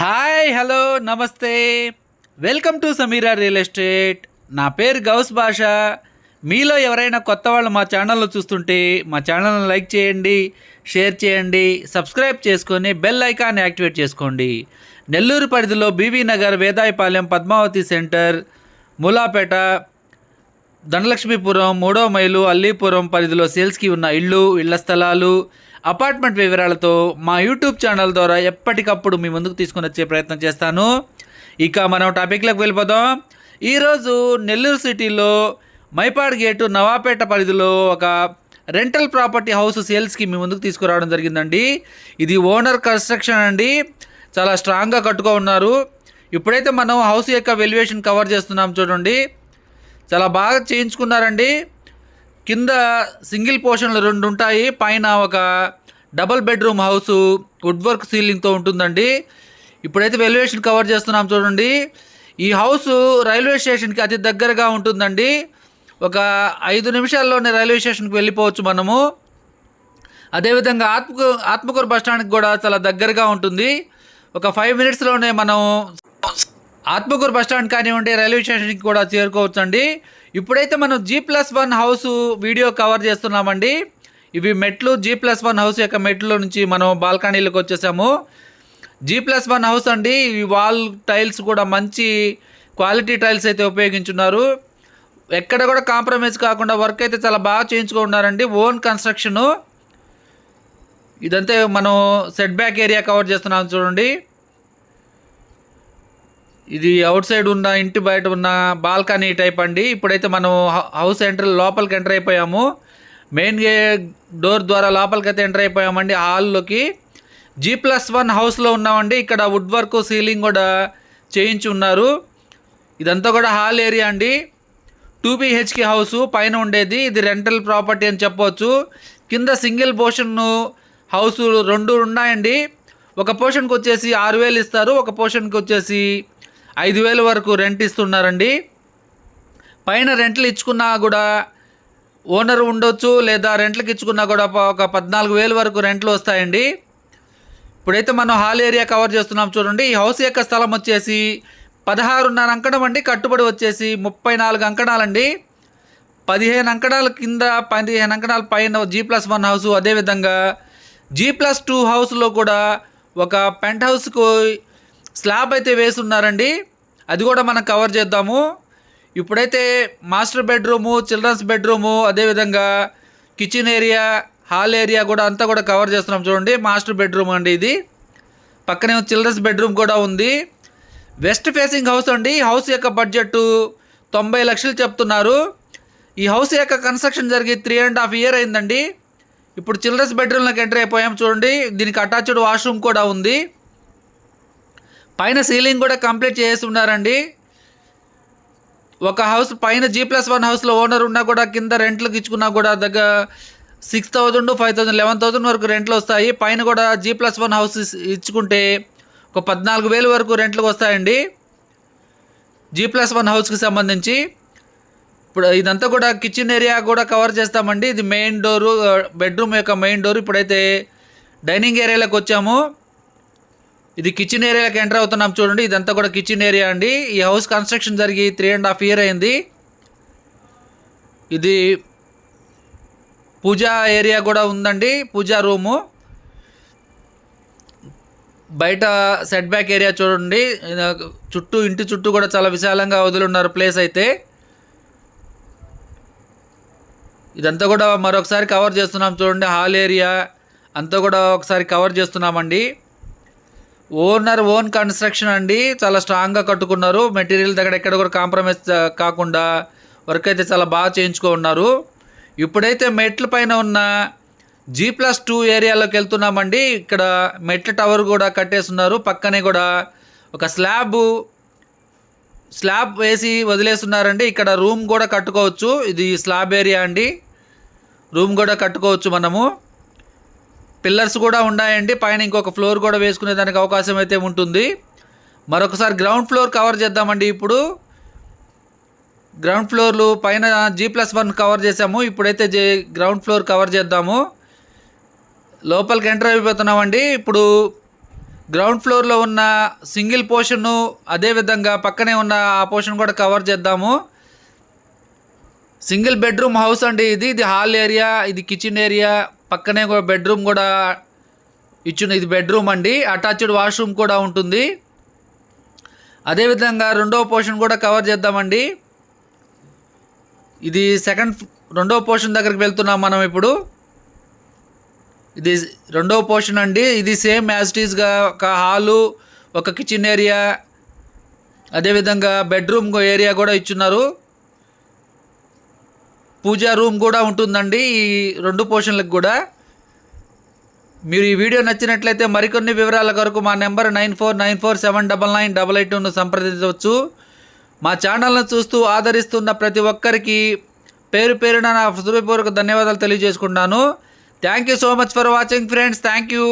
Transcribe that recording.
Hi hello నమస్తే. Welcome to Sameera real estate నా పేరు గౌస్ భాష. మీలో ఎవరైనా కొత్త వాళ్ళు మా ఛానల్లో చూస్తుంటే మా ఛానల్ని లైక్ చేయండి షేర్ చేయండి సబ్స్క్రైబ్ చేసుకొని బెల్ ఐకాన్ యాక్టివేట్ చేసుకోండి. నెల్లూరు పరిధిలో బీవీ నగర్ వేదాయపాలెం పద్మావతి సెంటర్ ములాపేట ధనలక్ష్మీపురం మూడో మైలు అల్లీపురం పరిధిలో సేల్స్కి ఉన్న ఇళ్ళు ఇళ్ళ స్థలాలు అపార్ట్మెంట్ వివరాలతో మా యూట్యూబ్ ఛానల్ ద్వారా ఎప్పటికప్పుడు మీ ముందుకు తీసుకుని వచ్చే ప్రయత్నం చేస్తాను. ఇక మనం టాపిక్లోకి వెళ్ళిపోదాం. ఈరోజు నెల్లూరు సిటీలో మైపాడ్ గేటు నవాపేట పరిధిలో ఒక రెంటల్ ప్రాపర్టీ హౌస్ సేల్స్కి మీ ముందుకు తీసుకురావడం జరిగిందండి. ఇది ఓనర్ కన్స్ట్రక్షన్ అండి. చాలా స్ట్రాంగ్గా కట్టుకో ఉన్నారు. ఇప్పుడైతే మనం హౌస్ యొక్క వెల్యుయేషన్ కవర్ చేస్తున్నాం చూడండి. చాలా బాగా చేయించుకున్నారండి. కింద సింగిల్ పోర్షన్లు రెండు ఉంటాయి. పైన ఒక double bedroom house wood work సీలింగ్తో ఉంటుందండి. ఇప్పుడైతే వెల్యుయేషన్ కవర్ చేస్తున్నాం చూడండి. ఈ హౌస్ రైల్వే స్టేషన్కి అతి దగ్గరగా ఉంటుందండి. ఒక ఐదు నిమిషాల్లోనే రైల్వే స్టేషన్కి వెళ్ళిపోవచ్చు మనము. అదేవిధంగా ఆత్మకూ ఆత్మకూరు బస్ స్టాండ్కి కూడా చాలా దగ్గరగా ఉంటుంది. ఒక ఫైవ్ మినిట్స్లోనే మనం ఆత్మకూరు బస్టాండ్ కానివ్వండి రైల్వే స్టేషన్కి కూడా చేరుకోవచ్చు అండి ఇప్పుడైతే మనం G plus one house video cover చేస్తున్నామండి. ఇవి మెట్లు జీ ప్లస్ వన్ హౌస్ యొక్క మెట్లో నుంచి మనం బాల్కనీలకు వచ్చేసాము. జీ ప్లస్ వన్ హౌస్ అండి ఈ వాల్ టైల్స్ కూడా మంచి క్వాలిటీ టైల్స్ అయితే ఉపయోగించున్నారు. ఎక్కడ కూడా కాంప్రమైజ్ కాకుండా వర్క్ అయితే చాలా బాగా చేయించుకున్నారండి ఓన్ కన్స్ట్రక్షను. ఇదంతా మనం సెట్ బ్యాక్ ఏరియా కవర్ చేస్తున్నాం చూడండి. ఇది అవుట్ సైడ్ ఉన్న ఇంటి బయట ఉన్న బాల్కనీ టైప్ అండి. ఇప్పుడైతే మనం హౌస్ ఎంటర్ లోపలికి ఎంటర్ అయిపోయాము. మెయిన్ గే డోర్ ద్వారా లోపలికి అయితే ఎంటర్ అయిపోయామండి హాల్లోకి. జీ ప్లస్ వన్ హౌస్లో ఉన్నామండి. ఇక్కడ వుడ్ వర్క్ సీలింగ్ కూడా చేయించి ఉన్నారు. ఇదంతా కూడా హాల్ ఏరియా అండి. టూ బిహెచ్కే హౌస్ పైన ఉండేది. ఇది రెంటల్ ప్రాపర్టీ అని చెప్పవచ్చు కింద సింగిల్ పోర్షన్ హౌస్ రెండు ఉన్నాయండి. ఒక పోర్షన్కి వచ్చేసి ఆరు వేలు ఇస్తారు. ఒక పోర్షన్కి వచ్చేసి ఐదు వేల వరకు రెంట్ ఇస్తున్నారండి. పైన రెంట్లు ఇచ్చుకున్నా కూడా ఓనర్ ఉండొచ్చు లేదా రెంట్లకు ఇచ్చుకున్నా కూడా ఒక పద్నాలుగు వేలు వరకు రెంట్లు వస్తాయండి. ఇప్పుడైతే మనం హాల్ ఏరియా కవర్ చేస్తున్నాం చూడండి. ఈ హౌస్ యొక్క స్థలం వచ్చేసి పదహారున్నర అంకణం అండి. కట్టుబడి వచ్చేసి ముప్పై నాలుగు అంకణాలండి. పదిహేను అంకణాల కింద పదిహేను అంకణాల పైన జీ ప్లస్ వన్ హౌస్ అదేవిధంగా జీ ప్లస్ టూ హౌస్లో కూడా ఒక పెంట్ హౌస్కు స్లాబ్ అయితే వేసి ఉన్నారండి అది కూడా మనం కవర్ చేద్దాము. ఇప్పుడైతే మాస్టర్ బెడ్రూము చిల్డ్రన్స్ బెడ్రూము అదేవిధంగా కిచెన్ ఏరియా హాల్ ఏరియా కూడా అంతా కూడా కవర్ చేస్తున్నాం చూడండి. మాస్టర్ బెడ్రూమ్ అండి ఇది. పక్కనే చిల్డ్రన్స్ బెడ్రూమ్ కూడా ఉంది. వెస్ట్ ఫేసింగ్ హౌస్ అండి. హౌస్ యొక్క బడ్జెట్ తొంభై లక్షలు చెప్తున్నారు. ఈ హౌస్ యొక్క కన్స్ట్రక్షన్ జరిగి త్రీ అండ్ హాఫ్ ఇయర్ అయిందండి. ఇప్పుడు చిల్డ్రన్స్ బెడ్రూమ్లోకి ఎంటర్ అయిపోయాం చూడండి. దీనికి అటాచ్డ్ వాష్రూమ్ కూడా ఉంది. పైన సీలింగ్ కూడా కంప్లీట్ చేసి ఉన్నారండి ఒక హౌస్ పైన జీ ప్లస్ వన్ హౌస్లో ఓనర్ ఉన్నా కూడా కింద రెంట్లకు ఇచ్చుకున్నా కూడా దగ్గర six thousand five thousand eleven thousand వరకు రెంట్లు వస్తాయి. పైన కూడా జీ ప్లస్ వన్ హౌస్ ఇచ్చుకుంటే ఒక పద్నాలుగు వేలు వరకు రెంట్లకు వస్తాయండి. జీ ప్లస్ వన్ హౌస్కి సంబంధించి ఇప్పుడు ఇదంతా కూడా కిచెన్ ఏరియా కూడా కవర్ చేస్తామండి. ఇది మెయిన్ డోరు బెడ్రూమ్ యొక్క మెయిన్ డోర్. ఇప్పుడైతే డైనింగ్ ఏరియాలోకి వచ్చాము. ఇది కిచెన్ ఏరియాకి ఎంటర్ అవుతున్నాం చూడండి. ఇదంతా కూడా కిచెన్ ఏరియా అండి. ఈ హౌస్ కన్స్ట్రక్షన్ జరిగి త్రీ అండ్ హాఫ్ ఇయర్ అయింది. ఇది పూజా ఏరియా కూడా ఉందండి. పూజా రూము బయట సెట్ బ్యాక్ ఏరియా చూడండి చుట్టూ ఇంటి చుట్టూ కూడా చాలా విశాలంగా వదిలిన్నారు ప్లేస్ అయితే. ఇదంతా కూడా మరొకసారి కవర్ చేస్తున్నాం చూడండి. హాల్ ఏరియా అంతా కూడా ఒకసారి కవర్ చేస్తున్నామండి. ఓనర్ ఓన్ కన్స్ట్రక్షన్ అండి. చాలా స్ట్రాంగ్గా కట్టుకున్నారు. మెటీరియల్ దగ్గర ఎక్కడ కూడా కాంప్రమైజ్ కాకుండా వర్క్ అయితే చాలా బాగా చేయించుకో ఉన్నారు. ఇప్పుడైతే మెట్ల పైన ఉన్న జీ ప్లస్ టూ ఏరియాలోకి వెళ్తున్నామండి. ఇక్కడ మెట్ల టవర్ కూడా కట్టేస్తున్నారు. పక్కనే కూడా ఒక స్లాబ్ స్లాబ్ వేసి వదిలేస్తున్నారండి. ఇక్కడ రూమ్ కూడా కట్టుకోవచ్చు. ఇది స్లాబ్ ఏరియా అండి. రూమ్ కూడా కట్టుకోవచ్చు మనము. పిల్లర్స్ కూడా ఉన్నాయండి. పైన ఇంకొక ఫ్లోర్ కూడా వేసుకునే దానికి అవకాశం అయితే ఉంటుంది. మరొకసారి గ్రౌండ్ ఫ్లోర్ కవర్ చేద్దామండి ఇప్పుడు. గ్రౌండ్ ఫ్లోర్లు పైన జీ ప్లస్ వన్ కవర్ చేసాము ఇప్పుడైతే జే గ్రౌండ్ ఫ్లోర్ కవర్ చేద్దాము. లోపలికి ఎంటర్ అయిపోతున్నామండి. ఇప్పుడు గ్రౌండ్ ఫ్లోర్లో ఉన్న సింగిల్ పోర్షన్ను అదేవిధంగా పక్కనే ఉన్న ఆ పోర్షన్ కూడా కవర్ చేద్దాము. సింగిల్ బెడ్రూమ్ హౌస్ అండి ఇది. ఇది హాల్ ఏరియా ఇది కిచెన్ ఏరియా. పక్కనే కూడా బెడ్రూమ్ కూడా ఇచ్చిన ఇది బెడ్రూమ్ అండి. అటాచ్డ్ వాష్రూమ్ కూడా ఉంటుంది. అదేవిధంగా రెండవ పోర్షన్ కూడా కవర్ చేద్దామండి. ఇది సెకండ్ రెండవ పోర్షన్ దగ్గరికి వెళ్తున్నాం మనం ఇప్పుడు. ఇది రెండవ పోర్షన్ అండి. ఇది సేమ్ యాజ్ ఒక హాలు ఒక కిచెన్ ఏరియా అదేవిధంగా బెడ్రూమ్ ఏరియా కూడా ఇచ్చున్నారు. పూజా రూమ్ కూడా ఉంటుందండి ఈ రెండు పోర్షన్లకు కూడా. మీరు ఈ వీడియో నచ్చినట్లయితే మరికొన్ని వివరాల కొరకు మా number nine four nine four seven double nine double eight టూను సంప్రదించవచ్చు. మా ఛానల్ను చూస్తూ ఆదరిస్తున్న ప్రతి ఒక్కరికి పేరు పేరున నా హృదయపూర్వక ధన్యవాదాలు తెలియజేసుకుంటున్నాను thank you so much for watching friends thank you